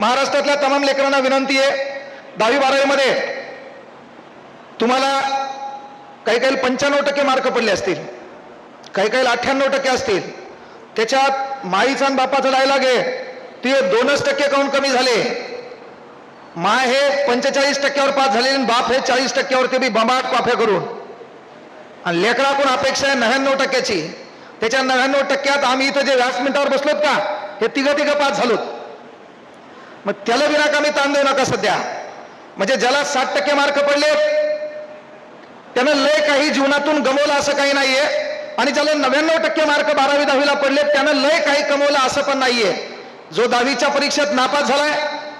महाराष्ट्रातल्या तमाम लेकरांना विनंती आहे दहावी बारावीमध्ये तुम्हाला काही काही पंच्याण्णव टक्के मार्क पडले असतील काही काही अठ्ठ्याण्णव टक्के असतील. त्याच्यात माईचा आणि बापाचा डायलॉग आहे ते दोनच टक्के काऊन कमी झाले. माय हे पंचेचाळीस टक्क्यावर पास झाले आणि बाप हे चाळीस टक्क्यावर ते बी बंबाट पाफ्या करून. आणि लेकराकडून अपेक्षा आहे नव्याण्णव टक्क्याची? त्याच्या नव्याण्णव टक्क्यात आम्ही इथं जे व्यास बसलोत का हे तिघं तिघं पास झालोत. मग त्याला विनाकामी ताण देऊ नका सध्या. म्हणजे ज्याला साठ टक्के मार्क पडले त्यानं लय काही जीवनातून गमवलं असं काही नाहीये. आणि ज्याला नव्याण्णव टक्के मार्क बारावी दहावीला पडले त्यानं लय काही कमवलं असं पण नाहीये. जो दहावीच्या परीक्षेत नापास झालाय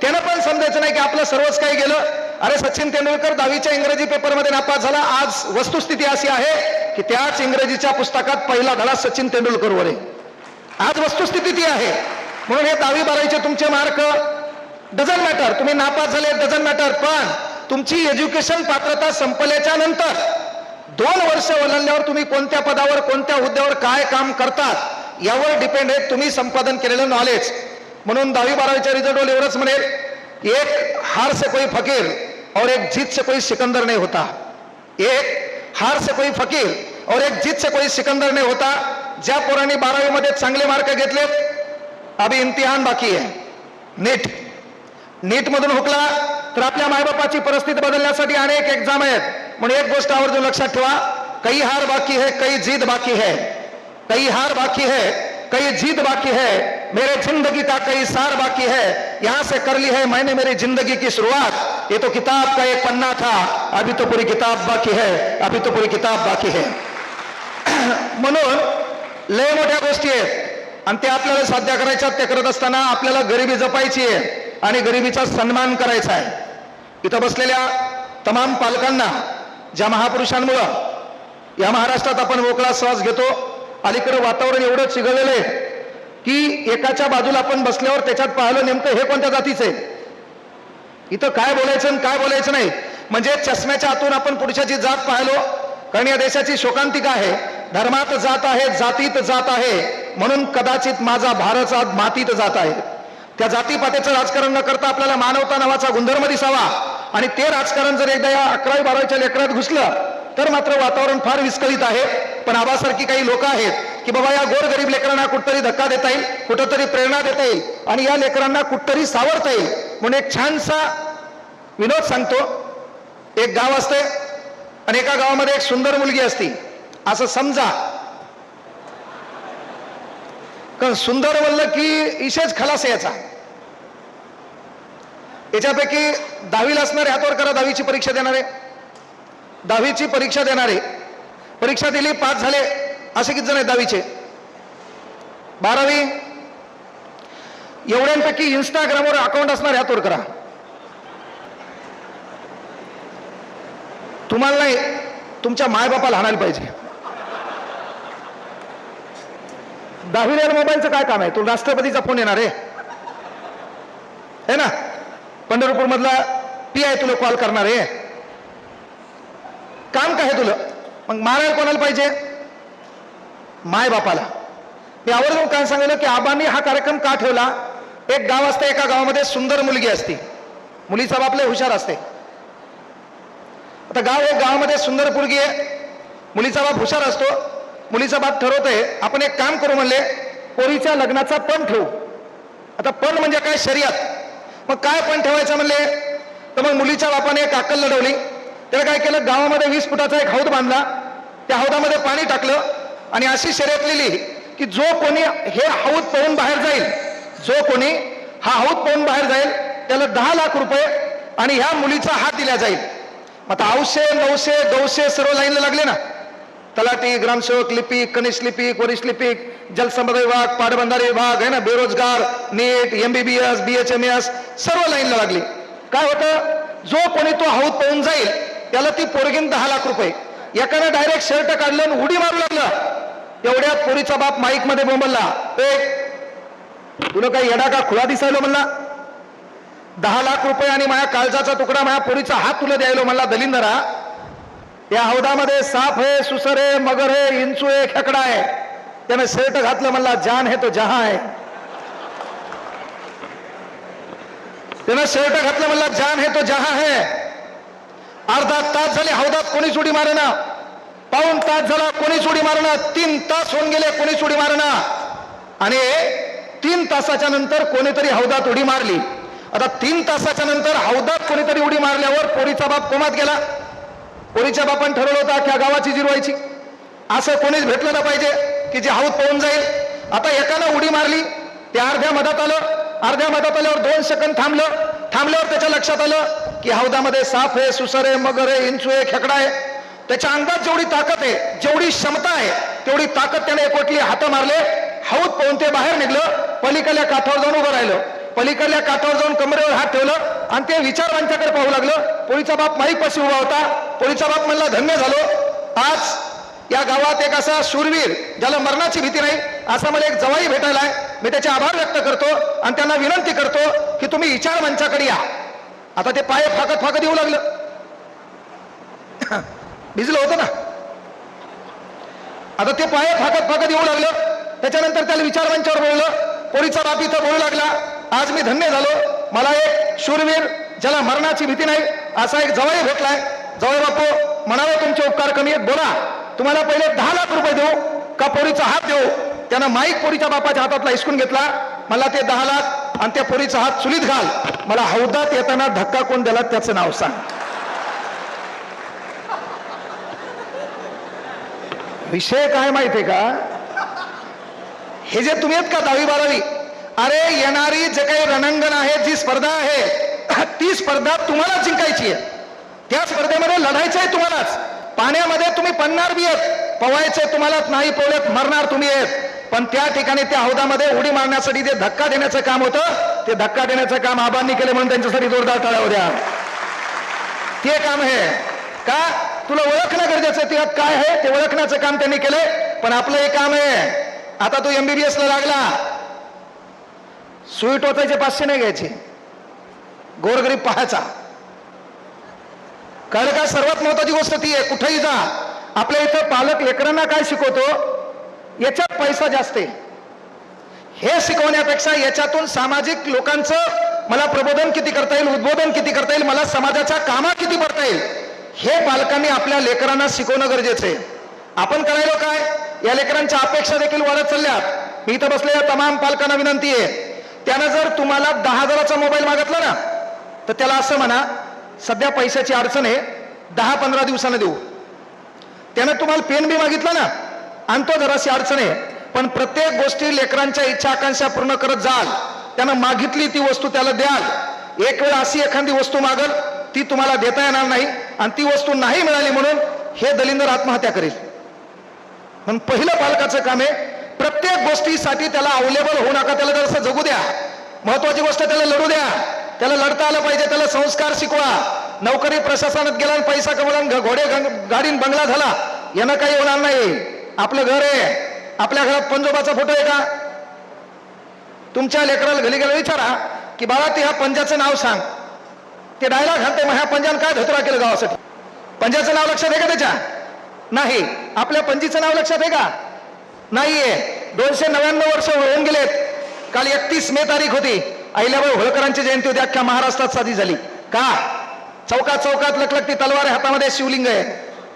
त्यानं पण समजायचं नाही की आपलं सर्वच काही गेलं. अरे सचिन तेंडुलकर दहावीच्या इंग्रजी पेपरमध्ये नापास झाला आज वस्तुस्थिती अशी आहे की त्याच इंग्रजीच्या पुस्तकात पहिला धडा सचिन तेंडुलकरवर आहे. आज वस्तुस्थिती ती आहे. म्हणून हे दहावी बारावीचे तुमचे मार्क डझन मॅटर तुम्ही नापास झाले डझन मॅटर पण तुमची एज्युकेशन पात्रता संपल्याच्या नंतर दोन वर्ष ओलांडल्यावर तुम्ही कोणत्या पदावर कोणत्या हुद्द्यावर काय काम करतात यावर डिपेंड आहे तुम्ही संपादन केलेलं नॉलेज म्हणून दहावी बारावीच्या रिझल्टवर एवढंच म्हणेल एक हार से कोई फकीर और एक जीत से कोई सिकंदर नहीं होता. एक हार से कोई फकीर और एक जीत से कोई सिकंदर नहीं होता. ज्या पोरांनी बारावीमध्ये चांगले मार्क घेतलेत अभी इम्तिहान बाकी आहे नीट. नीट मधून हुकला तर आपल्या मायबापाची परिस्थिती बदलण्यासाठी अनेक एक्झाम आहेत. म्हणून एक गोष्ट आवर्जून लक्षात ठेवा कई हार बाकी है कई जीत बाकी है. कई हार बाकी है कई जीत बाकी है मेरे जिंदगी का कई सार बाकी है यहां से कर ली है मैंने मेरी जिंदगी की शुरुआत. ये तो किताब का एक पन्ना था अभी तो पूरी किताब बाकी है अभी तो पूरी किताब बाकी है. म्हणून लय मोठ्या गोष्टी आहेत. आणि ते आपल्याला साध्य करायच्या ते करत असताना आपल्याला गरिबी जपायची आहे. आणि गरिबीचा सन्मान करायचा आहे. इथं बसलेल्या तमाम पालकांना ज्या महापुरुषांमुळं या महाराष्ट्रात आपण मोकळा श्वास घेतो अलीकडे वातावरण एवढं चिघळलेलं आहे की एकाच्या बाजूला आपण बसल्यावर त्याच्यात पाहिलं नेमकं हे कोणत्या जातीचं आहे? इथं काय बोलायचं आणि काय बोलायचं नाही. म्हणजे चष्म्याच्या आतून आपण पुरुषाची जात पाहिलो कारण या देशाची शोकांतिका आहे. धर्मात जात आहे जातीत जात आहे. म्हणून कदाचित माझा भारत मातीत जात आहे. त्या जातीपातीचं राजकारण न करता आपल्याला मानवता नावाचा गुणधर्म दिसावा. आणि ते राजकारण जर एकदा या अकरावी बारावीच्या लेकरात घुसलं तर मात्र वातावरण फार विस्कळीत आहे. पण आबासारखी काही लोक आहेत की बाबा या गोरगरीब लेकरांना कुठतरी धक्का देता येईल कुठंतरी प्रेरणा देता येईल आणि या लेकरांना कुठतरी सावरता येईल. म्हणून एक छानसा विनोद सांगतो. एक गाव असते आणि एका गावामध्ये एक सुंदर मुलगी असती. असं समजा कारण सुंदर म्हणलं की इशेच खलास याचा. याच्यापैकी दहावीला असणारे हातवर करा दहावीची परीक्षा देणारे. दहावीची परीक्षा देणारे. परीक्षा दिली पास झाले असे किती जण आहेत दहावीचे? बारावी. एवढ्यांपैकी इंस्टाग्रामवर अकाउंट असणारे हातवर करा. तुम्हाला नाही तुमच्या मायबापाला हाणायला पाहिजे. दहावीला मोबाईलचं काय काम आहे? तुला राष्ट्रपतीचा फोन येणार आहे. ना? पंढरपूर मधला पी आहे तुला कॉल करणार आहे. काम काय तुला? मग मारायला कोणाला पाहिजे? माय बापाला. मी आवर्जून काय सांगितलं की आबांनी हा कार्यक्रम का ठेवला? एक गाव असते एका गावामध्ये सुंदर मुलगी असते. मुलीचा बाप लय हुशार असते. आता गाव एक गावामध्ये सुंदर मुलगी आहे. मुलीचा बाप हुशार असतो. मुलीचा बाप ठरवतोय आपण एक काम करू म्हणले पोरीच्या लग्नाचा पण ठेवू. आता पण म्हणजे काय शर्यत? मग काय पण ठेवायचं म्हणले? तर मग मुलीच्या बापाने एक अक्कल लढवली. त्याला काय केलं? गावामध्ये वीस फुटाचा एक हौद बांधला. त्या हौदामध्ये पाणी टाकलं आणि अशी शर्यत लिहिली की जो कोणी हे हौद पाहून बाहेर जाईल जो कोणी हा हौद पाहून बाहेर जाईल त्याला दहा लाख रुपये आणि ह्या मुलीचा हात दिला जाईल. मग आता आठशे नऊशे दोनशे सर्व लाईनला लागले ना. तलाठी ग्रामसेवक लिपिक कनिष्ठ लिपिक वरिष्ठ लिपिक जलसंपदा विभाग पाटबंधारे विभाग आहे ना बेरोजगार NEET MBBS B H M S सर्व लाईनला लागली. काय होतं? जो कोणी तो हौद पाहून जाईल त्याला ती पोरगीन दहा लाख रुपये. एकानं डायरेक्ट शर्ट काढलं आणि उडी मारू लागलं. एवढ्या पोरीचा बाप माईकमध्ये बोंबलला. एक तुला काही येडा का खुळा दिसायला म्हणला? दहा लाख रुपये आणि माझ्या काळजाचा तुकडा माझ्या पोरीचा हात तुला द्यायलो म्हणला दलिंदरा. या हौदामध्ये साप आहे सुसर आहे मगर आहे इंचू आहे खेकडा आहे त्याने शर्ट घातलं म्हणला जान हे तो जहा आहे. त्यानं शर्ट घातलं म्हणला जान है तो जहा है अर्धा तास झाले हौदात कोणीच उडी मारेना. पाऊन तास झाला कोणीच उडी मारेना. तीन तास होऊन गेले कोणीच उडी मारेना. आणि तीन तासाच्या नंतर कोणीतरी हौदात उडी मारली. आता तीन तासाच्या नंतर हौदात कोणीतरी उडी मारल्यावर पोरीचा बाप कोमात गेला. पोरीच्या बापान ठरवलं होतं अख्ख्या गावाची जिरवायची? असं कोणीच भेटलं ना पाहिजे की जे हौद पळून जाईल. आता एकानं उडी मारली ते अर्ध्या मधात आलं अर्ध्या मधात आल्यावर दोन सेकंद थांबलं थांबल्यावर त्याच्या लक्षात आलं की हौदामध्ये साफ आहे सुसर आहे मगर आहे इंचू आहे खेकडा आहे. त्याच्या अंगात जेवढी ताकद आहे जेवढी क्षमता आहे तेवढी ताकद त्याने एकवटली हात मारले. हौद पळून ते बाहेर निघलं पलीकडल्या काठावर जाऊन उभं राहिलं. पलीकडल्या काठावर जाऊन कमरेवर हात ठेवलं आणि ते विचारवांच्याकडे पाहू लागलं पोळीचा बाप माईक पशी उभा होता पोळीचा बाप म्हणला धन्य झालो. आज या गावात एक असा शूरवीर ज्याला मरणाची भीती नाही असा मला एक जवाई भेटायला आहे. मी त्याचे आभार व्यक्त करतो आणि त्यांना विनंती करतो की तुम्ही विचार मंचाकडे या. आता ते पाय फाकत फाकत येऊ लागलं. भिजलं होतं ना? आता ते पाय फाकत फाकत येऊ लागलं. त्याच्यानंतर त्याला विचार मंचावर बोललं. पोरीचा बाप इथं बोलू लागला. आज मी धन्य झालो. मला एक शूरवीर ज्याला मरणाची भीती नाही असा एक जवाई भेटलाय. जवळ बापू म्हणाला तुमचे उपकार कमी आहेत. बोला. तुम्हाला पहिले दहा लाख रुपये देऊ का पोरीचा हात देऊ? त्यानं माईक पोरीच्या बापाच्या हातातला हिसकून घेतला. मला ते दहा लाख आणि त्या पोरीचा हात चुलीत घाल. मला हौदात येताना धक्का कोण दिला त्याचं नाव सांग. विषय काय माहितीये का? हे जे तुम्ही आहेत का दहावी बारावी? अरे येणारी जे काही रणांगण आहे जी स्पर्धा आहे ती स्पर्धा तुम्हाला जिंकायची आहे. त्या स्पर्धेमध्ये लढायचं आहे तुम्हालाच. पाण्यामध्ये तुम्ही पन्नार बी आहेत. पवायचे तुम्हालाच. नाही पवलेत मरणार तुम्ही आहेत. पण त्या ठिकाणी त्या हौदामध्ये उडी मारण्यासाठी जे धक्का देण्याचं काम होतं ते धक्का देण्याचं काम आबांनी केलं म्हणून त्यांच्यासाठी जोरदार टाळ्या द्या. ते काम हे का? तुला ओळखणं गरजेचं ते काय आहे? ते ओळखण्याचं काम त्यांनी केलंय. पण आपलं हे काम आहे. आता तू एमबीबीएस ला लागला. सुई टोचायचे पाचशे नाही घ्यायचे. गोरगरीब पाहायचा. कळलं का सर्वात महत्वाची गोष्ट ती आहे कुठेही जा. आपल्या इथं पालक लेकरांना काय शिकवतो? याच्यात पैसा जास्त आहे. हे शिकवण्यापेक्षा याच्यातून सामाजिक लोकांचं मला प्रबोधन किती करता येईल उद्बोधन किती करता येईल मला समाजाच्या कामा किती पडता येईल हे पालकांनी आपल्या लेकरांना शिकवणं गरजेचं आहे. आपण करायलो काय? या लेकरांच्या अपेक्षा देखील वाढत चालल्यात. मी इथं बसलेल्या तमाम पालकांना विनंती आहे. त्यानं जर तुम्हाला दहा हजाराचा मोबाईल मागितला ना तर त्याला असं म्हणा सध्या पैशाची अडचण आहे. दहा पंधरा दिवसानं देऊ. त्यानं तुम्हाला पेन बी मागितलं ना आणतो जराशी अडचण आहे. पण प्रत्येक गोष्टी लेकरांच्या इच्छा आकांक्षा पूर्ण करत जाल. त्यानं मागितली ती वस्तू त्याला द्याल. एक वेळ अशी एखादी वस्तू मागल ती तुम्हाला देता येणार नाही आणि ती वस्तू नाही मिळाली म्हणून हे दलिंदर आत्महत्या करेल. म्हणून पहिलं पालकाचं काम आहे प्रत्येक गोष्टीसाठी त्याला अवेलेबल होऊ नका त्याला जरासं जगू द्या. महत्वाची गोष्ट त्याला लढू द्या. त्याला लढता आलं पाहिजे त्याला संस्कार शिकवा. नोकरी प्रशासनात गेला आणि पैसा कमवला घ- घोडे गाडीन बंगला झाला. यानं काही होणार नाही. आपलं घर आहे. आपल्या घरात पंजोबाचा फोटो आहे का? तुमच्या लेकराला घरी गेला विचारा की बाळा ते ह्या पंजाचं नाव सांग. ते डायलॉग घालते मग ह्या पंजान काय धोतरा केलं गावासाठी? पंजाचं नाव लक्षात आहे का त्याच्या? नाही. आपल्या पंजीचं नाव लक्षात आहे का? नाहीये. दोनशे नव्याण्णव वर्ष होऊन गेलेत. काल एकतीस मे तारीख होती. अहिल्याबाई होळकरांची जयंती होती अख्ख्या महाराष्ट्रात साधी झाली. का? चौकात चौकात लखलखती तलवार हातामध्ये शिवलिंग आहे.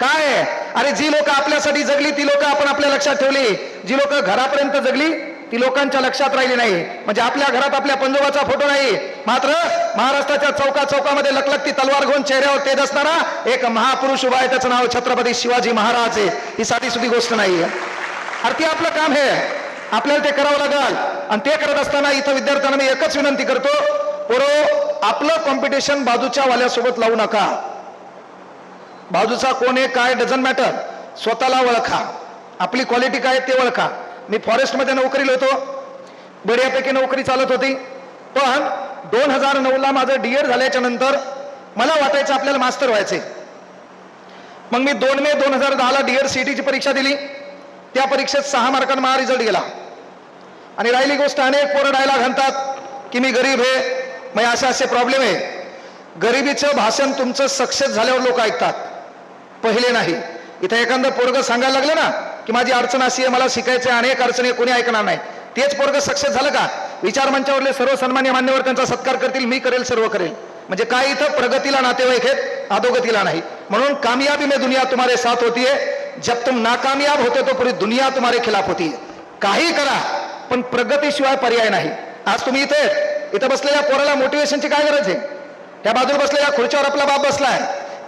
काय अरे जी लोक आपल्यासाठी जगली ती लोक आपण आपल्या लक्षात ठेवली. जी लोक घरापर्यंत जगली ती लोकांच्या लक्षात राहिली नाही. म्हणजे आपल्या घरात आपल्या पंजोबाचा फोटो नाही. मात्र महाराष्ट्राच्या चौका चौकामध्ये लखलखती तलवार घेऊन चेहऱ्यावर तेज असणारा एक महापुरुष उभा आहे. त्याचं नाव छत्रपती शिवाजी महाराज आहे. ही साधी सुधी गोष्ट नाही अरे आपलं काम आहे. आपल्याला ते करावं लागेल. आणि ते करत असताना इथं विद्यार्थ्यांना मी एकच विनंती करतो पोरो आपलं कॉम्पिटिशन बाजूच्या वाल्यासोबत लावू नका. बाजूचा कोण आहे काय डझन मॅटर स्वतःला ओळखा. आपली क्वालिटी काय ते ओळखा. मी फॉरेस्टमध्ये नोकरीला होतो. बढियापैकी नोकरी चालत होती. पण दोन हजार नऊला माझं डीएड झाल्याच्यानंतर मला वाटायचं आपल्याला मास्तर व्हायचे मग मी दोन मे दोन हजार दहाला डीएड सीईटीची परीक्षा दिली. त्या परीक्षेत सहा मार्कांना माझा रिझल्ट गेला. आणि राहिली गोष्ट अनेक पोरं डायला घालतात की मी गरीब आहे मग असे असे प्रॉब्लेम आहे. गरिबीचं भाषण तुमचं सक्सेस झाल्यावर लोक ऐकतात. पहिले नाही. इथं एखादं पोरग सांगायला लागलं ना की माझी अडचण अशी आहे मला शिकायचं आहे अनेक अडचणी आहे, कोणी ऐकणार नाही. तेच पोरग सक्सेस झालं का? विचार मंचावरले सर्व सन्मान्य मान्यवर त्यांचा सत्कार करतील मी करेल सर्व करेल. म्हणजे काय इथं प्रगतीला नातेवाईक आहेत अधोगतीला नाही. म्हणून कामयाबी मे दुनिया तुम्हाला साथ होतीये. जब तुम नाकामयाब होते तो पूरी दुनिया तुम्हारे खिलाफ होती काही करा पण प्रगतीशिवाय पर्याय नाही. आज तुम्ही इथे इथं बसलेल्या पोराला मोटिवेशनची काय गरज आहे? त्या बाजूला बसलेल्या खुर्चीवर आपला बाप बसलाय.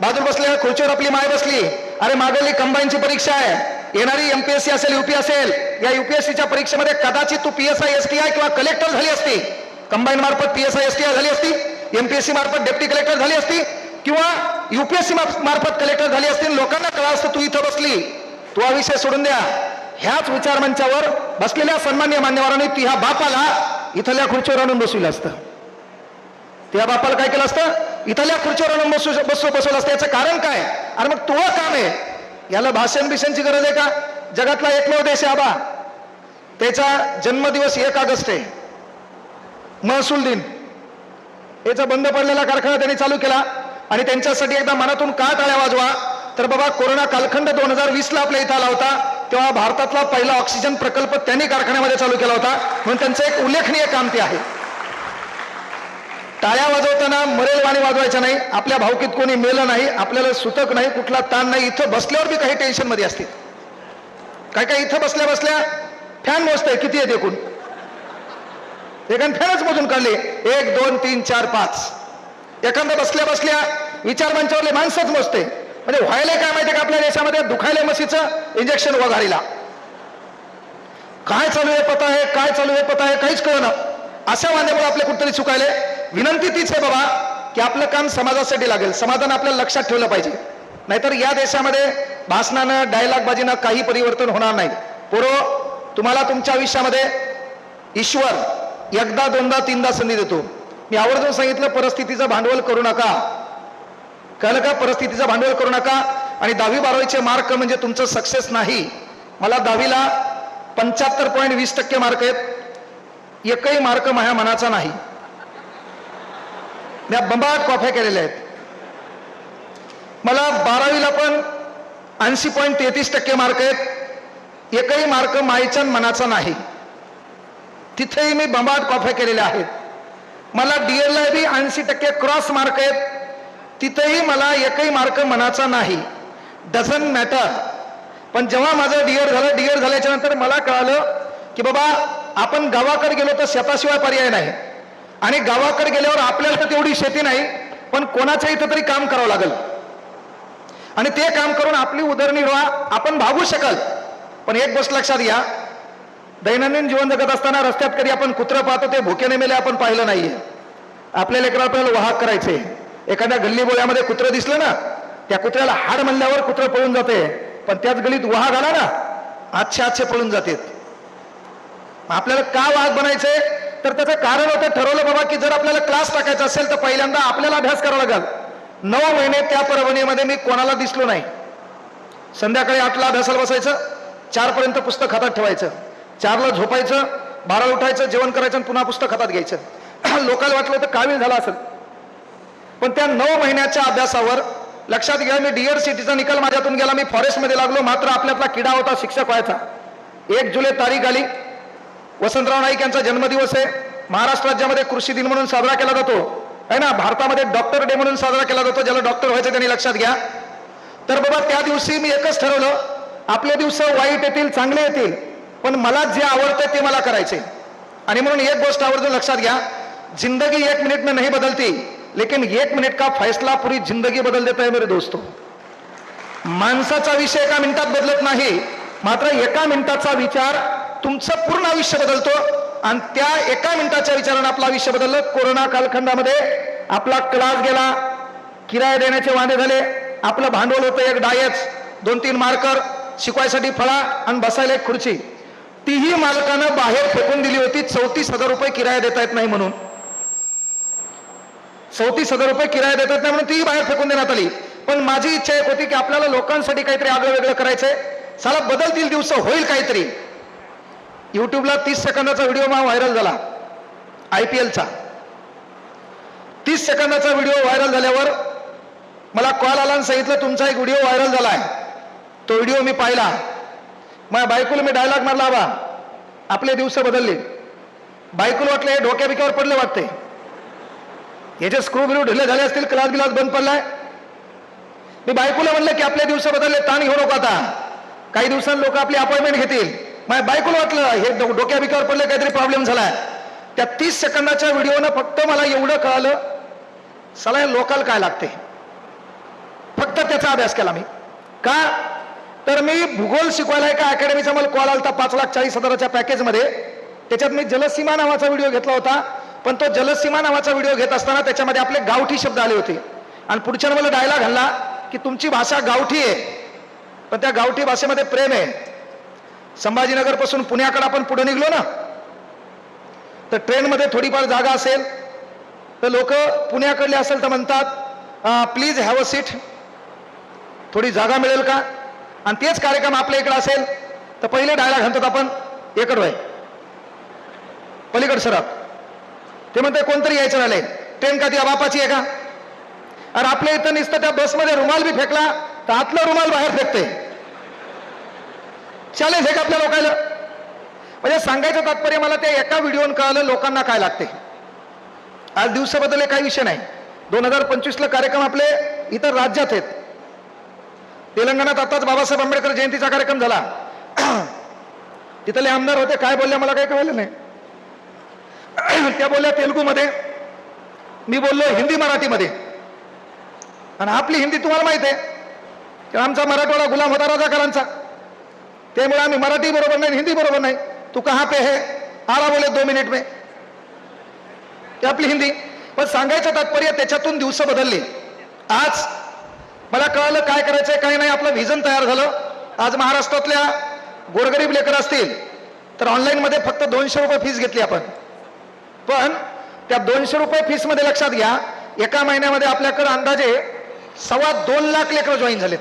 बाजूला बसलेल्या खुर्चीवर आपली माय बसली. अरे मागवली कंबाईनची परीक्षा आहे. येणारी एमपीएससी असेल युपी असेल या युपीएससीच्या परीक्षेमध्ये कदाचित तू पीएसआय एसटीआय किंवा कलेक्टर झाली असती. कंबाईन मार्फत पीएसआय एसटीआय झाली असती. एमपीएससी मार्फत डेप्टी कलेक्टर झाली असती. किंवा युपीएससी मार्फत कलेक्टर झाली असतील लोकांना कळा असतं तू इथं बसली. तू हा विषय सोडून द्या. ह्याच विचार मंचावर बसलेल्या सन्मान्य मान्यवरांनी ती ह्या बापाला इथल्या खुर्चीवर आणून बसविलं असतं. त्या बापाला काय केलं असतं? इथल्या खुर्चीवर आणून बसू बसू बसवलं असतं. याचं कारण काय? अरे मग तो काम आहे. याला भाषण बिषणची गरज आहे का? जगातला एकमेव देश आहे आबा. त्याचा जन्मदिवस एक ऑगस्ट आहे. महसूल दिन. याचा बंद पडलेला कारखाना त्यांनी चालू केला. आणि त्यांच्यासाठी एकदा मनातून का टाळ्या वाजवा? तर बाबा कोरोना कालखंड दोन हजार वीसला आपल्या इथं आला होता. तेव्हा भारतातला पहिला ऑक्सिजन प्रकल्प त्यांनी कारखान्यामध्ये चालू केला होता. म्हणून त्यांचं एक उल्लेखनीय काम ते आहे. टाळ्या वाजवताना मरेल वाणी वाजवायच्या नाही. आपल्या भावकीत कोणी मेलं नाही. आपल्याला सुतक नाही. कुठला ताण नाही. इथं बसल्यावर बी काही टेन्शनमध्ये असतील. काय काय इथं बसल्या बसल्या फॅन मोजतंय. किती आहेत एकूण? एखाद फॅनच मोजून काढले. एक दोन तीन चार पाच. एखादा बसल्या बसल्या विचार मंचावरले माणसंच मोजते. म्हणजे व्हायला काय माहितीये का आपल्या देशामध्ये दुखायला मशीचं इंजेक्शन वघारीला. काय चालू आहे पता आहे काय चालू आहे पता आहे काहीच कळणं अशा वाद्यामुळे आपले कुठतरी चुकायले विनंती तीच आहे बाबा की आपलं काम समाजासाठी लागेल. समाधान आपल्याला लक्षात ठेवलं पाहिजे. नाहीतर या देशामध्ये भाषणानं डायलॉगबाजीनं काही परिवर्तन होणार नाही. पोरो तुम्हाला तुमच्या आयुष्यामध्ये ईश्वर एकदा दोनदा तीनदा संधी देतो. मी आवर्जून सांगितलं परिस्थितीचं भांडवल करू नका. कळलं का? परिस्थितीचं भांडवल करू नका. आणि दहावी बारावीचे मार्क म्हणजे तुमचं सक्सेस नाही. मला दहावीला पंच्याहत्तर पॉईंट वीस टक्के मार्क आहेत. एकही मार्क माझ्या मनाचा नाही. मी बंबाट कॉफ्या केलेल्या आहेत. मला बारावीला पण ऐंशी पॉईंट तेहतीस टक्के मार्क आहेत. एकही मार्क माईच्या मनाचा नाही. तिथेही मी बंबाट कॉफ्या केलेल्या आहेत. मला डीएलला बी ऐंशी टक्के क्रॉस मार्क आहेत. तिथेही मला एकही मार्क मनाचा नाही. डझन मॅटर पण जेव्हा माझं डीएड झालं डीएड झाल्याच्यानंतर मला कळालं की बाबा आपण गावाकडे गेलो तर शेताशिवाय पर्याय नाही. आणि गावाकडे गेल्यावर आपल्याला तर तेवढी शेती नाही पण कोणाच्या इथं तरी काम करावं लागेल. आणि ते काम करून आपली उदरनिर्वाह आपण भागू शकाल. पण एक गोष्ट लक्षात घ्या दैनंदिन जीवन जगत असताना रस्त्यात कधी आपण कुत्रं पाहतो ते भुकेने मेले आपण पाहिलं नाहीये. आपल्या लेकराला आपल्याला वाहक करायचे. एखाद्या गल्ली बोळ्यामध्ये कुत्रं दिसलं ना त्या कुत्र्याला हाड म्हणल्यावर कुत्रं पळून जाते. पण त्याच गलीत वाहक आला ना आजशे आजशे पळून जातात. आपल्याला का वाहक बनायचंय तर त्याचं कारण होतं ठरवलं बाबा की जर आपल्याला क्लास टाकायचा असेल तर पहिल्यांदा आपल्याला अभ्यास करावा लागेल. नऊ महिने त्या परभणीमध्ये मी कोणाला दिसलो नाही. संध्याकाळी आठला अभ्यासाला बसायचं चारपर्यंत पुस्तक हातात ठेवायचं. चारला झोपायचं बारा उठायचं जेवण करायचं आणि पुन्हा पुस्तक हातात घ्यायचं. लोकांना वाटलं तर कावील झाला असेल. पण त्या नऊ महिन्याच्या अभ्यासावर लक्षात घ्या मी डिअर सिटीचा निकाल माझ्यातून गेला मी फॉरेस्टमध्ये लागलो मात्र आपल्यातला किडा होता शिक्षक व्हायचा. एक जुलै तारीख आली. वसंतराव नाईक यांचा जन्मदिवस आहे. महाराष्ट्र राज्यामध्ये कृषी दिन म्हणून साजरा केला जातो. आहे ना? भारतामध्ये डॉक्टर डे म्हणून साजरा केला जातो ज्याला डॉक्टर व्हायचं त्यांनी लक्षात घ्या. तर बाबा त्या दिवशी मी एकच ठरवलं आपले दिवस वाईट येतील चांगले येतील. पण मला जे आवडतं ते मला करायचे आणि म्हणून एक गोष्ट आवर्जून लक्षात घ्या जिंदगी एक मिनिट में नहीं बदलती लेकिन एक मिनिट का फैसला पूरी जिंदगी बदल देता है मेरे दोस्तों. माणसाचा विषय एका मिनिटात बदलत नाही मात्र एका मिनिटाचा विचार तुमचं पूर्ण आयुष्य बदलतो. आणि त्या एका मिनिटाच्या विचारानं आपलं आयुष्य बदललं. कोरोना कालखंडामध्ये आपला क्लास गेला किराया देण्याचे वांदे झाले आपलं भांडवल होतं एक डायच दोन तीन मार्कर शिकवायसाठी फळा आणि बसायला एक खुर्ची. तीही मालकानं बाहेर फेकून दिली होती. चौतीस हजार रुपये किराया देता येत नाही म्हणून. चौतीस हजार रुपये किराया देता येत नाही म्हणून तीही बाहेर फेकून देण्यात आली. पण माझी इच्छा एक होती की आपल्याला लोकांसाठी काहीतरी आगळं वेगळं करायचंय. साला बदलतील दिवस होईल काहीतरी. युट्यूबला तीस सेकंदाचा व्हिडिओ मा व्हायरल झाला. आय पी एलचा तीस सेकंदाचा व्हिडिओ व्हायरल झाल्यावर मला कॉल आला आणि सांगितलं तुमचा एक व्हिडिओ व्हायरल झाला आहे तो व्हिडिओ मी पाहिला. माझ्या बायकोला मी डायलॉग मारला बा आपले दिवस बदलले. बायकोला वाटले हे डोक्या बिक्यावर पडले वाटते. याचे स्क्रू बिरू ढिले झाले असतील क्लास बिलास बंद पडलाय. मी बायकोला म्हणलं की आपले दिवस बदलले ताण घेऊ नको आता. काही दिवसांनी लोक आपली अपॉइंटमेंट घेतील. माझ्या बायकोला वाटलं हे डोक्या बिक्यावर पडलं काहीतरी प्रॉब्लेम झालाय. त्या तीस सेकंदाच्या व्हिडिओनं फक्त मला एवढं कळालं सला लोकल काय लागते. फक्त त्याचा अभ्यास केला मी. का? तर मी भूगोल शिकवायला एका अकॅडमीचा मला कॉल आला होता पाच लाख चाळीस हजाराच्या पॅकेजमध्ये त्याच्यात मी जलसीमा नावाचा व्हिडिओ घेतला होता. पण तो जलसीमा नावाचा व्हिडिओ घेत असताना त्याच्यामध्ये आपले गावठी शब्द आले होते. आणि पुढच्या मला डायलॉग घालला की तुमची भाषा गावठी आहे. पण त्या गावठी भाषेमध्ये प्रेम आहे. संभाजीनगरपासून पुण्याकडे आपण पुढे निघलो ना तर ट्रेनमध्ये थोडीफार जागा असेल तर लोक पुण्याकडले असेल तर म्हणतात प्लीज हॅव अ सीट थोडी जागा मिळेल का? आणि तेच कार्यक्रम आपल्या इकडे असेल तर पहिले डायलॉग म्हणतात आपण. एकड वय पलीकड सरक. ते म्हणते कोणतरी यायचं राहिले ट्रेन का ती बापाची आहे का? अरे आपल्या इथं नुसतं त्या बसमध्ये रुमाल बी फेकला तर आतला रुमाल बाहेर फेकते चॅलेंज आहे का आपल्या लोकांना म्हणजे सांगायचं तात्पर्य मला त्या एका व्हिडिओन कळालं लोकांना काय लागते आज दिवसाबद्दल काही विषय नाही. दोन हजार पंचवीसला कार्यक्रम आपले इतर राज्यात आहेत. तेलंगणात आताच बाबासाहेब आंबेडकर जयंतीचा कार्यक्रम झाला. तिथले आमदार होते काय बोलले मला काही कळलं नाही. त्या बोलल्या तेलुगूमध्ये मी बोललो हिंदी मराठीमध्ये. आणि आपली हिंदी तुम्हाला माहिती आहे. की आमचा मराठवाडा गुलाम होता राजाकारांचा. त्यामुळे आम्ही मराठी बरोबर नाही हिंदी बरोबर नाही. तू कहा पे है? आला बोले दो मिनिट में. ते आपली हिंदी. पण सांगायचं तात्पर्य त्याच्यातून दिवस बदलले. आज मला कळालं काय करायचंय काय नाही आपलं व्हिजन तयार झालं. आज महाराष्ट्रातल्या गोरगरीब लेकर असतील तर ऑनलाईनमध्ये फक्त दोनशे रुपये फीस घेतली आपण. पण त्या दोनशे रुपये फीसमध्ये लक्षात घ्या एका महिन्यामध्ये आपल्याकडे अंदाजे सव्वा दोन लाख लेकर जॉईन झालेत.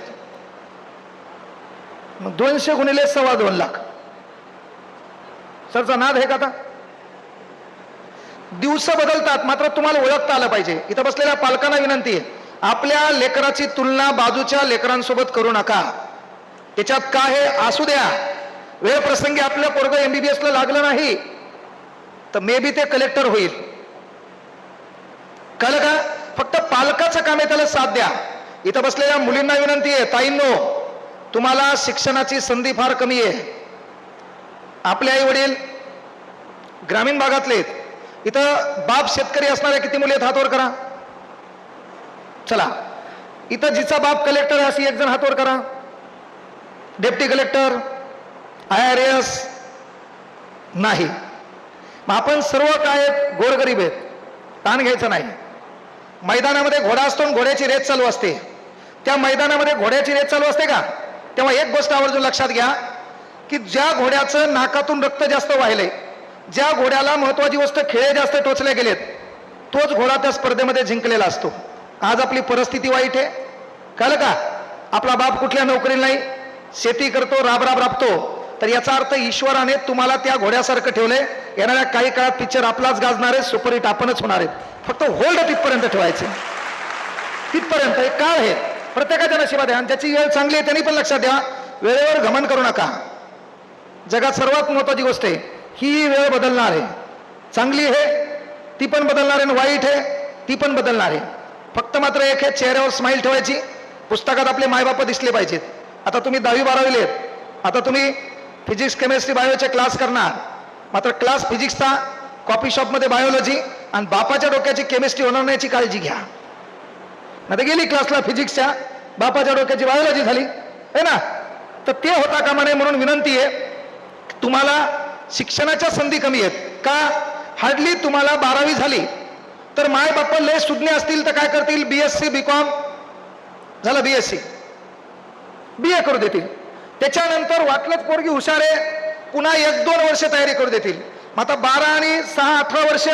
मग दोनशे गुणिले सव्वा दोन लाख. सरचा नाद आहे का आता? दिवस बदलतात मात्र तुम्हाला ओळखता आलं पाहिजे. इथं बसलेल्या पालकांना विनंती आहे. आपल्या लेकराची तुलना बाजूच्या लेकरांसोबत करू नका. त्याच्यात का हे असू द्या? वेळ प्रसंगी आपलं पोरग एमबीबीएस ला लागलं नाही तर मे बी ते कलेक्टर होईल. कळलं का? फक्त पालकाचं काम आहे त्याला साथ द्या. इथं बसलेल्या मुलींना विनंती आहे ताईंनो तुम्हाला शिक्षणाची संधी फार कमी आहे. आपले आई वडील ग्रामीण भागातले इथं बाप शेतकरी असणाऱ्या किती मुली आहेत? हातवर करा. चला. इथं जिचा बाप कलेक्टर आहे अशी एक जण हातवर करा. Deputy collector I R S नाही. मग आपण सर्व काय गोरगरीब आहेत. ताण घ्यायचं नाही. मैदानामध्ये घोडा असतो घोड्याची रेत चालू असते. त्या मैदानामध्ये घोड्याची रेत चालू असते का? तेव्हा एक गोष्ट आवर्जून लक्षात घ्या की ज्या घोड्याचं नाकातून रक्त जास्त वाहिले ज्या घोड्याला महत्वाची गोष्ट खेळे जास्त टोचले गेलेत तोच घोडा त्या स्पर्धेमध्ये जिंकलेला असतो. आज आपली परिस्थिती वाईट आहे. कळलं का? आपला बाप कुठल्या नोकरी नाही? शेती करतो राबराब राबतो. तर याचा अर्थ ईश्वराने तुम्हाला त्या घोड्यासारखं ठेवलंय. येणाऱ्या काही काळात पिक्चर आपलाच गाजणार आहे सुपरहिट आपणच होणार आहेत फक्त होल्ड तिथपर्यंत ठेवायचे. तिथपर्यंत एक काळ आहे. प्रत्येकाच्या नशिबात आहे. आणि ज्याची वेळ चांगली आहे त्यांनी पण लक्षात द्या. वेळेवर घमन करू नका. जगात सर्वात महत्वाची गोष्ट आहे ही वेळ बदलणार आहे. चांगली आहे ती पण बदलणार आहे आणि वाईट आहे ती पण बदलणार आहे. फक्त मात्र एक हे चेहऱ्यावर स्माईल ठेवायची. पुस्तकात आपले मायबाप दिसले पाहिजेत. आता तुम्ही दहावी बारावीले आहेत आता तुम्ही फिजिक्स केमिस्ट्री बायोचे क्लास करणार. मात्र क्लास फिजिक्सचा कॉफी शॉपमध्ये बायोलॉजी आणि बापाच्या डोक्याची केमिस्ट्री होणार काळजी घ्या. नाही तर गेली क्लासला फिजिक्सच्या बापाच्या डोक्याची बायोलॉजी झाली. है ना? तर ते होता कामा नये म्हणून विनंती आहे. तुम्हाला शिक्षणाच्या संधी कमी आहेत. का? हार्डली तुम्हाला बारावी झाली. तर माय बाप्पा लय सुज्ञ असतील तर काय करतील? B S C B com झालं बीएससी बी ए करू देतील. त्याच्यानंतर वाटलंच पोरगी हुशार आहे. पुन्हा एक दोन वर्ष तयारी करू देतील. मग आता बारा आणि सहा अठरा वर्ष.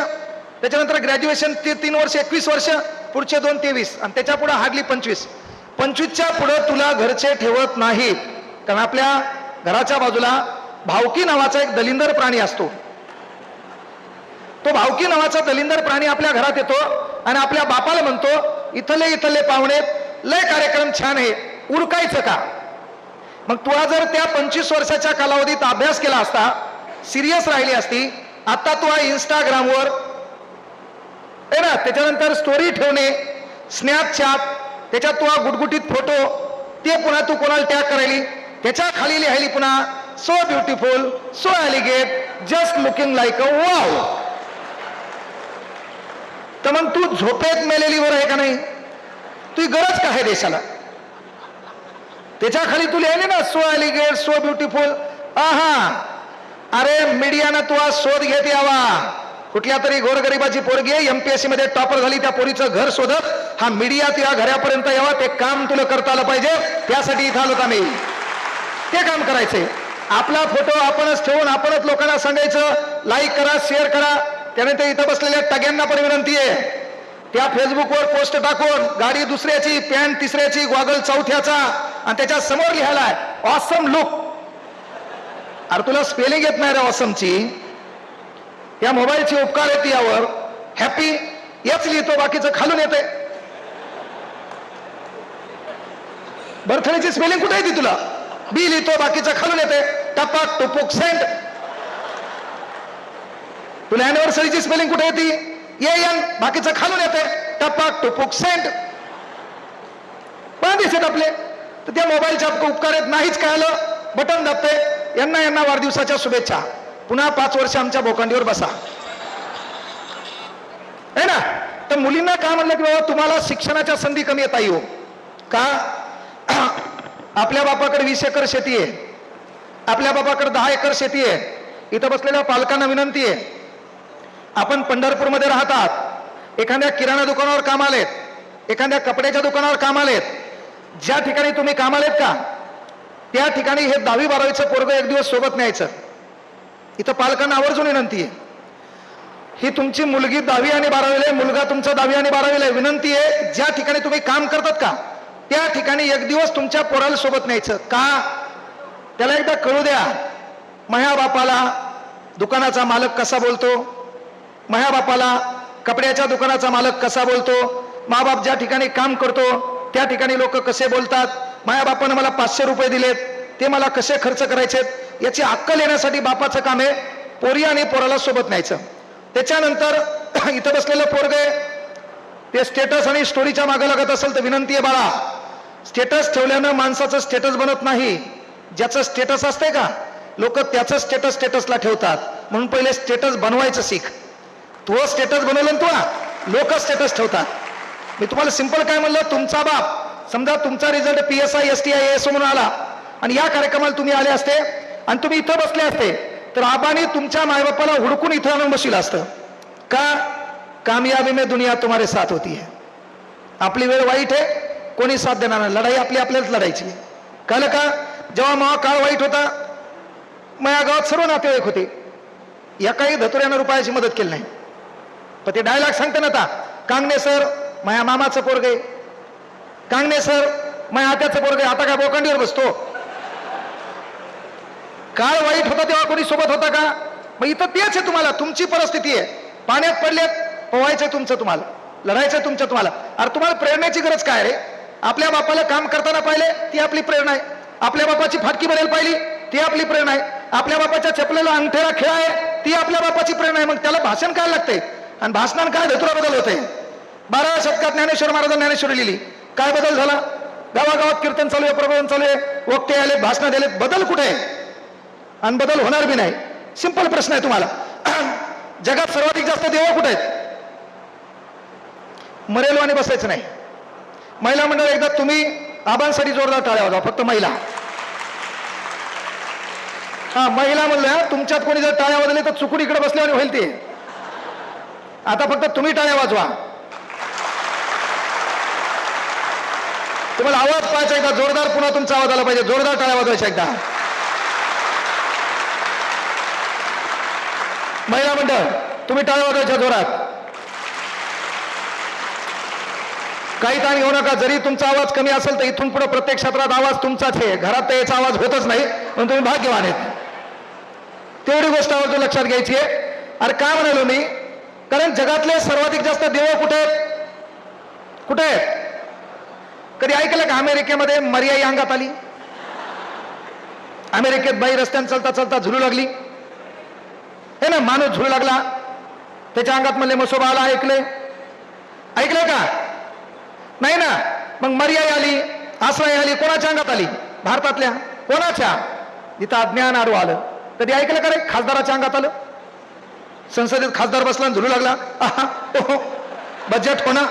त्याच्यानंतर ग्रॅज्युएशन ते तीन वर्ष एकवीस वर्ष. पुढचे दोन तेवीस. आणि त्याच्या पुढे हार्डली पंचवीस. पंचवीसच्या पुढं तुला घरचे ठेवत नाहीत. कारण आपल्या घराच्या बाजूला भावकी नावाचा एक दलिंदर प्राणी असतो. तो भावकी नावाचा दलिंदर प्राणी आपल्या घरात येतो आणि आपल्या बापाला म्हणतो इथले इथले पाहुणे लय कार्यक्रम छान आहे उरकायचं का? मग तुला जर त्या पंचवीस वर्षाच्या कालावधीत अभ्यास केला असता सिरियस राहिली असती आता तू इंस्टाग्रामवर आहे ना त्याच्यानंतर स्टोरी ठेवणे स्नॅपचॅट त्याच्यात तू हा गुटगुटीत फोटो ते पुन्हा तू कोणाला टॅग करायली? त्याच्याखाली लिहायली पुन्हा so beautiful so elegant just looking like a wow तर मग तू झोपेत मेलेली बरं आहे का नाही? तुझी गरज काय आहे देशाला? त्याच्याखाली तू लिहिले ना सो एलिगेट सो ब्युटिफुल आहा. अरे मीडियानं तू आज शोध घेत यावा. कुठल्या तरी गोरगरिबाची पोरगी एमपीएससी मध्ये टॉपर झाली त्या पोरीचं घर शोधत हा मीडिया तुझ्या घरापर्यंत यावा ते काम तुला करता आलं पाहिजे. त्यासाठी इथं आलो मी ते काम करायचंय. आपला फोटो आपणच ठेवून आपणच लोकांना सांगायचं लाईक करा शेअर करा. त्याने ते इथं बसलेल्या टग्यांना पण विनंती आहे. त्या फेसबुकवर पोस्ट टाकून गाडी दुसऱ्याची पॅन्ट तिसऱ्याची गॉगल चौथ्याचा आणि त्याच्यासमोर लिहायला ऑसम लुक अरे तुला स्पेलिंग येत नाही रे ऑसमची या मोबाईलची उपकार येते यावर. हॅपी याच लिहितो बाकीचं खालून येते बर्थडेची स्पेलिंग कुठे येते तुला? बी लिहितो बाकीचं खालून येते टपाक टुपुक सेंट तुला अॅनिव्हर्सरीची स्पेलिंग कुठे येते? ये यन बाकीचं खालून येते टप्पा टुपुक सेंट. पण दिसत आपले. तर त्या मोबाईलच्या उपकार येत नाहीच काय आलं बटन दाबते यांना यांना वाढदिवसाच्या शुभेच्छा. पुन्हा पाच वर्ष आमच्या भोकंडीवर बसा. है ना? तर मुलींना काय म्हणलं की बाबा तुम्हाला शिक्षणाच्या संधी कमी येता येऊ हो. का? आपल्या बापाकडे वीस एकर शेती आहे. आपल्या बापाकडे दहा एकर शेती आहे. इथं बसलेल्या पालकांना विनंती आहे. आपण पंढरपूरमध्ये राहतात. एखाद्या किराणा दुकानावर काम आलेत. एखाद्या कपड्याच्या दुकानावर काम आलेत. ज्या ठिकाणी तुम्ही काम आलेत का त्या ठिकाणी हे दहावी बारावीचं पोरग एक दिवस सोबत न्यायचं. इथं पालकांना आवर्जून विनंती आहे. ही तुमची मुलगी दहावी आणि बारावीला आहे मुलगा तुमचा दहावी आणि बारावीला आहे. विनंती आहे ज्या ठिकाणी तुम्ही काम करतात का त्या ठिकाणी एक दिवस तुमच्या पोराला सोबत न्यायचं. का? त्याला एकदा कळू द्या. माया बापाला दुकानाचा मालक कसा बोलतो? मह्या बापाला कपड्याच्या दुकानाचा मालक कसा बोलतो? बाप ज्या ठिकाणी काम करतो त्या ठिकाणी लोक कसे बोलतात? माझ्या बापानं मला पाचशे रुपये दिलेत. ते मला कसे खर्च करायचेत? याची अक्कल येण्यासाठी बापाचं काम आहे पोरी आणि पोराला सोबत न्यायचं. त्याच्यानंतर इथं बसलेलं पोरग ते स्टेटस आणि स्टोरीच्या मागे लागत असेल तर विनंती आहे बाळा. स्टेटस ठेवल्यानं माणसाचं स्टेटस बनत नाही. ज्याचं स्टेटस असतंय का? लोक त्याचं स्टेटस स्टेटसला ठेवतात. म्हणून पहिले स्टेटस बनवायचं शिक तो स्टेटस बनवलं ना लोक स्टेटस ठेवतात. मी तुम्हाला सिंपल काय म्हणलं? तुमचा बाप समजा तुमचा result P S I S T I S म्हणून आला आणि या कार्यक्रमाला तुम्ही आले असते आणि तुम्ही इथं बसले असते तर आबाने तुमच्या मायबापाला हुडकून इथं आणून बसलं असतं. का? कामयाबी में दुनिया तुम्हारे साथ होती है. आपली वेळ वाईट आहे कोणी साथ देणार नाही. लढाई आपली आपल्यालाच लढायची कळलं का? जेव्हा मावा काळ वाईट होता माझ्या गावात सर्व नातेवाईक होते. एकाही धतुऱ्यानं रुपयाची मदत केली नाही. पण ते डायलॉग सांगते ना आता. कांगणे सर माझ्या मामाचं पोरगे कांगणे सर माझ्या आत्याचं पोरगे आता काय बोकांडीवर बसतो. काळ वाईट होता तेव्हा कोणी सोबत होता का? मग इथं तेच आहे तुम्हाला. तुमची परिस्थिती आहे. पाण्यात पडलेत पोवायचंय तुमचं तुम्हाला. लढायचंय तुमचं तुम्हाला. अरे तुम्हाला प्रेरणाची गरज काय रे? आपल्या बापाला काम करताना पाहिले ती आपली प्रेरणा आहे. आपल्या बापाची फाटकी बनेल पाहिली ती आपली प्रेरणा आहे. आपल्या बापाच्या चपलेला अंगठेला खेळ आहे ती आपल्या बापाची प्रेरणा आहे. मग त्याला भाषण काय लागतंय? आणि भाषणात काय धतुरा बदल होते बाराव्या शतकात ज्ञानेश्वर महाराज ज्ञानेश्वरी लिहिली. काय बदल झाला? गावागावात कीर्तन चालू आहे प्रबोधन चालू आहे वक्ते आले भाषण दिले बदल कुठे आहे? आणि बदल होणार बी नाही. सिंपल प्रश्न आहे तुम्हाला. जगात सर्वाधिक जास्त देव कुठे आहेत? मरेलो आणि बसायचं नाही. महिला मंडळ एकदा तुम्ही आबांसाठी जोरदार टाळ्या होता फक्त महिला. हा महिला म्हणल्या तुमच्यात कोणी जर टाळ्या वाजवले तर चुकून इकडे बसल्यावर होईल ते. आता फक्त तुम्ही टाळ्या वाजवा. तुम्हाला आवाज पाहायचा एकदा जोरदार पुन्हा तुमचा आवाज आला पाहिजे. जोरदार टाळ्या वाजवायच्या एकदा. महिला मंडळ तुम्ही टाळ्या वाजवायच्या जोरात. काही ताण घेऊ नका. जरी तुमचा आवाज कमी असेल तर इथून पुढे प्रत्येक क्षेत्रात आवाज तुमचाच आहे. घरात तर याचा आवाज होतच नाही पण तुम्ही भाग्यवान आहेत. तेवढी गोष्ट आवर्जून लक्षात घ्यायची आहे. अरे काय म्हणालो मी? कारण जगातले सर्वाधिक जास्त देव कुठे आहेत? कुठे आहेत? कधी ऐकलं का अमेरिकेमध्ये मर्याई अंगात आली? अमेरिकेत बाई रस्त्याने चलता चलता झुलू लागली. हे ना माणूस झुळू लागला. त्याच्या अंगात म्हणले मसोबा आला ऐकले ऐकलं का? नाही ना. मग मर्याई आली आसराई आली कोणाच्या अंगात आली? भारतातल्या. कोणाच्या? इथं अज्ञान आरू आलं. कधी ऐकलं का रे? खासदाराच्या अंगात आलं. संसदेत खासदार बसला झुलू लागला. ओहो, बजेट होणार